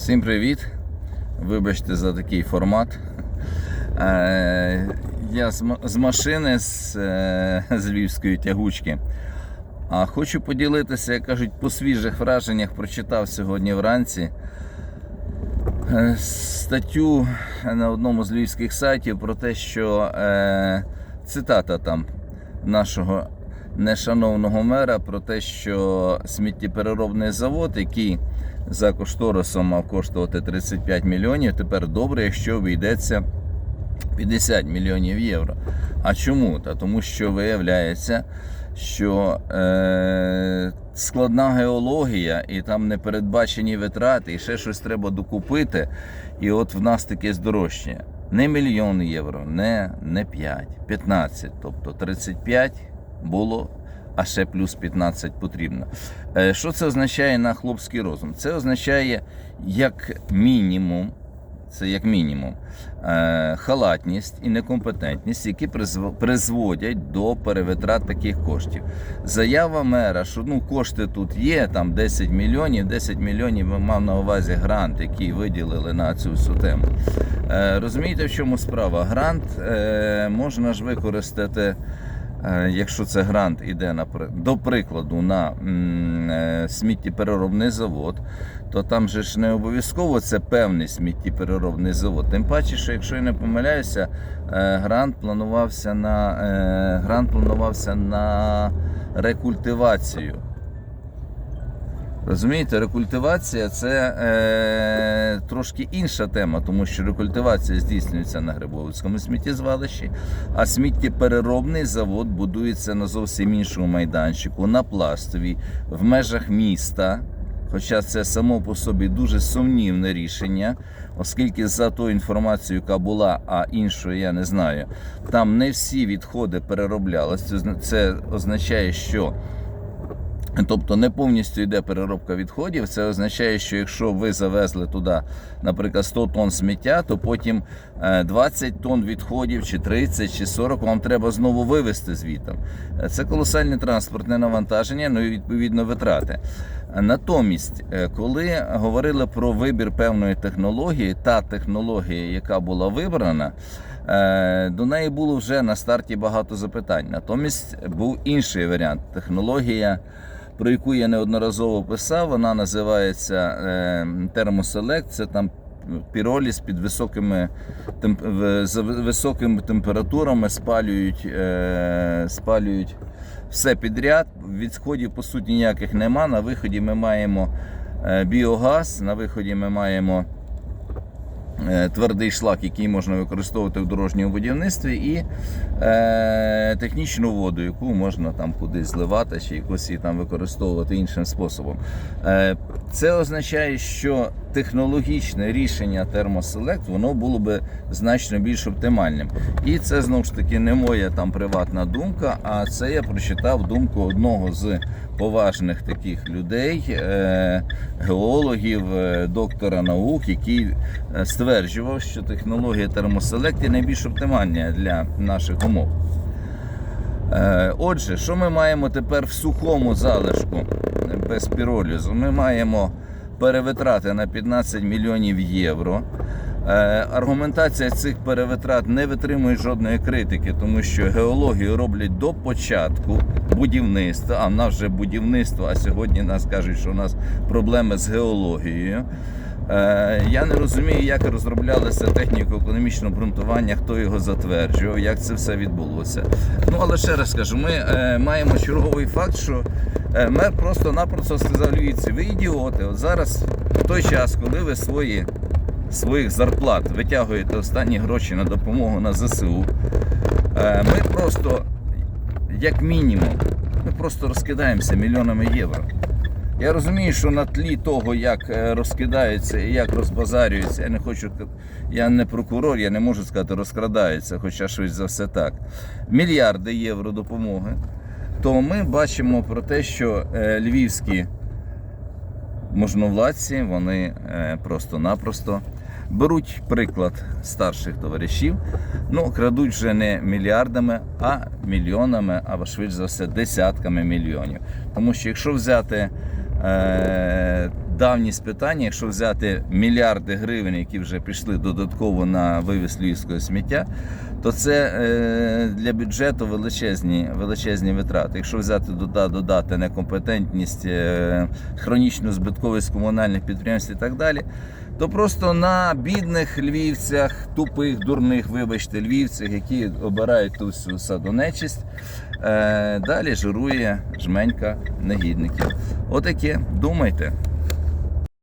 Всім привіт! Вибачте за такий формат. Е, Я з машини з, е, з львівської тягучки. А хочу поділитися, як кажуть, по свіжих враженнях прочитав сьогодні вранці е, статтю на одному з львівських сайтів про те, що цитата там нашого нешановного мера про те, що сміттєпереробний завод, який за кошторисом мав коштувати 35 мільйонів, тепер добре, якщо обійдеться 50 мільйонів євро. А чому? Та тому що виявляється, що е, складна геологія, і там непередбачені витрати, і ще щось треба докупити. І от в нас таке здорожчання. Не мільйон євро, не, не 5, 15, тобто 35 було, а ще плюс 15 потрібно. Е, Що це означає на хлопський розум? Це означає, як мінімум, це як мінімум е, халатність і некомпетентність, які призводять до перевитрат таких коштів. Заява мера, що ну кошти тут є, там 10 мільйонів, 10 мільйонів мав на увазі грант, який виділили на цю всю тему. Е, розумієте, в чому справа? Грант можна ж використати. Е, Якщо це грант іде до прикладу на е, сміттєпереробний завод, то там же ж не обов'язково це певний сміттєпереробний завод. Тим паче, що якщо я не помиляюся, е, грант планувався на грант планувався на рекультивацію. Розумієте, рекультивація це е, трошки інша тема, тому що рекультивація здійснюється на Грибовицькому сміттєзвалищі, а сміттєпереробний завод будується на зовсім іншому майданчику, на пластовій, в межах міста. Хоча це само по собі дуже сумнівне рішення, оскільки за ту інформацію, яка була, а іншої я не знаю, там не всі відходи перероблялися. Це означає, що Тобто не повністю йде переробка відходів. Це означає, що якщо ви завезли туди, наприклад, 100 тонн сміття, то потім е, 20 тонн відходів, чи 30, чи 40 вам треба знову вивезти звітом. Е, Це колосальне транспортне навантаження, ну і відповідно витрати. Натомість, е, коли говорили про вибір певної технології, та технологія, яка була вибрана. е, До неї було вже на старті багато запитань. Натомість був інший варіант технологія про яку я неодноразово писав. Вона називається е, термоселект. Це там піроліз під високими темп, з високими температурами спалюють, спалюють все підряд. Відходів по суті ніяких нема. На виході ми маємо е, біогаз, на виході ми маємо. Е, Твердий шлак, який можна використовувати в дорожньому будівництві, і е, технічну воду, яку можна там кудись зливати чи якось її там використовувати іншим способом. Е, це означає, що технологічне рішення термоселект воно було би значно більш оптимальним. І це знову ж таки не моя там приватна думка, а це я прочитав думку одного з поважних таких людей, е, геологів, е, доктора наук, який е, стверджував, що технологія термоселект найбільш оптимальна для наших умов. Е, Отже, що ми маємо тепер в сухому залишку без піролізу? Ми маємо перевитрати на 15 мільйонів євро. Е, Аргументація цих перевитрат не витримує жодної критики, тому що геологію роблять до початку будівництва. А в нас вже будівництво, а сьогодні нас кажуть, що у нас проблеми з геологією. Е, Я не розумію, як розроблялося техніко-економічне обґрунтування, хто його затверджував, як це все відбулося. Ну але ще раз кажу, ми е, маємо черговий факт, що е, мер просто-напросто сказав львівці, ви ідіоти. От зараз в той час, коли ви свої своїх зарплат витягуєте останні гроші на допомогу на ЗСУ, ми просто, як мінімум, ми просто розкидаємося мільйонами євро. Я розумію, що на тлі того, як е, розкидаються і як розбазарюються, я не хочу, я не прокурор, я не можу сказати, розкрадаються, хоча щось за все так. Мільярди євро допомоги. То ми бачимо про те, що е, львівські можновладці вони е, просто-напросто беруть приклад старших товаришів, ну крадуть вже не мільярдами, а мільйонами, або швидше за все десятками мільйонів. Тому що якщо взяти е, давність питання, якщо взяти мільярди гривень, які вже пішли додатково на вивіз львівського сміття, то це е, для бюджету величезні, величезні витрати. Якщо взяти дода- додати некомпетентність, е, хронічну збитковість комунальних підприємств і так далі, то просто на бідних львівцях, тупих, дурних, вибачте, львівцях, які обирають ту всю садонечість, е, далі жирує жменька негідників. Отаке, думайте.